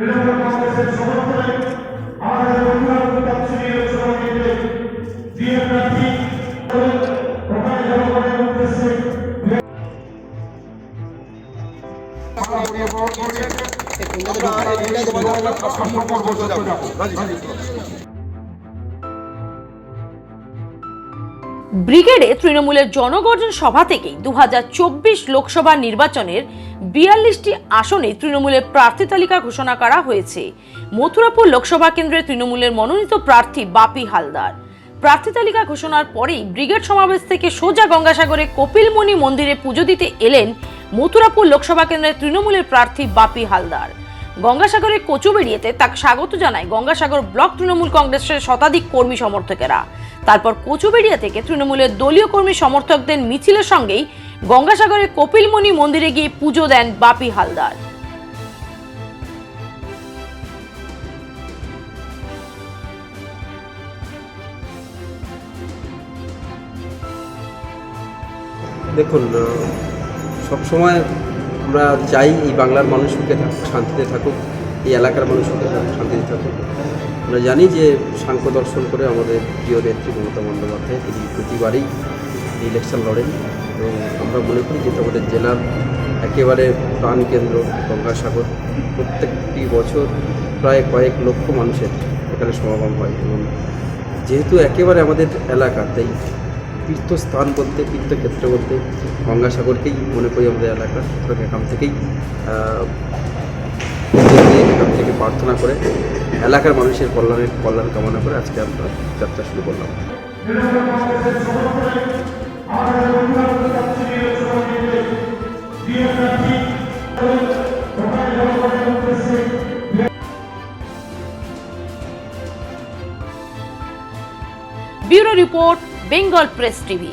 তৃণমূল কংগ্রেসের সমর্থনে আমাদের লোকসভা কেন্দ্রে দিয়ে প্রার্থী ওখানে জনগণের উদ্দেশ্যে ব্রিগেডে তৃণমূলের জনগর্জন সভা থেকেই দুহাজার চব্বিশ লোকসভা নির্বাচনের বিয়াল্লিশটি আসনে তৃণমূলের প্রার্থী তালিকা ঘোষণা করা হয়েছে। মথুরাপুর লোকসভা কেন্দ্রে তৃণমূলের মনোনীত প্রার্থী বাপি হালদার। প্রার্থী তালিকা ঘোষণার পরেই ব্রিগেড সমাবেশ থেকে সোজা গঙ্গাসাগরে কপিলমণি মন্দিরে পুজো দিতে এলেন মথুরাপুর লোকসভা কেন্দ্রের তৃণমূলের প্রার্থী বাপি হালদার। গঙ্গাসাগরের কচুবেড়িয়াতে তাকে স্বাগত জানায় গঙ্গাসাগর ব্লক তৃণমূল কংগ্রেসের শতাধিক কর্মী সমর্থকেরা। তারপর কচুবেড়িয়া থেকে তৃণমূলের দলীয় কর্মী সমর্থকদের মিছিলের সঙ্গেই গঙ্গাসাগরের কপিলমণি মন্দিরে গিয়ে পুজো দেন বাপি হালদার। দেখুন সবসময় আমরা চাই এই বাংলার মানুষ সুখে থাকুক শান্তিতে থাকুক, এই এলাকার মানুষ সুখে থাকুক, শান্তিতে থাকুক। আমরা জানি যে সাংখ্য দর্শন করে আমাদের প্রিয় নেত্রী মমতা বন্দ্যোপাধ্যায়, তিনি প্রতিবারই ইলেকশন লড়েন এবং আমরা মনে করি যে আমাদের জেলার একেবারে প্রাণকেন্দ্র গঙ্গাসাগর। প্রত্যেকটি বছর প্রায় কয়েক লক্ষ মানুষের এখানে সমাগম হয় এবং যেহেতু একেবারে আমাদের এলাকা, তাই তীর্থস্থান বলতে, তীর্থক্ষেত্র বলতে গঙ্গাসাগরকেই মনে করি আমাদের এলাকা সুতরাং এখান থেকেই এখান থেকে প্রার্থনা করে এলাকার মানুষের কল্যাণের কল্যাণ কামনা করে আজকে আমরা যাত্রা শুরু করলাম। Bureau report, Bengal Press TV.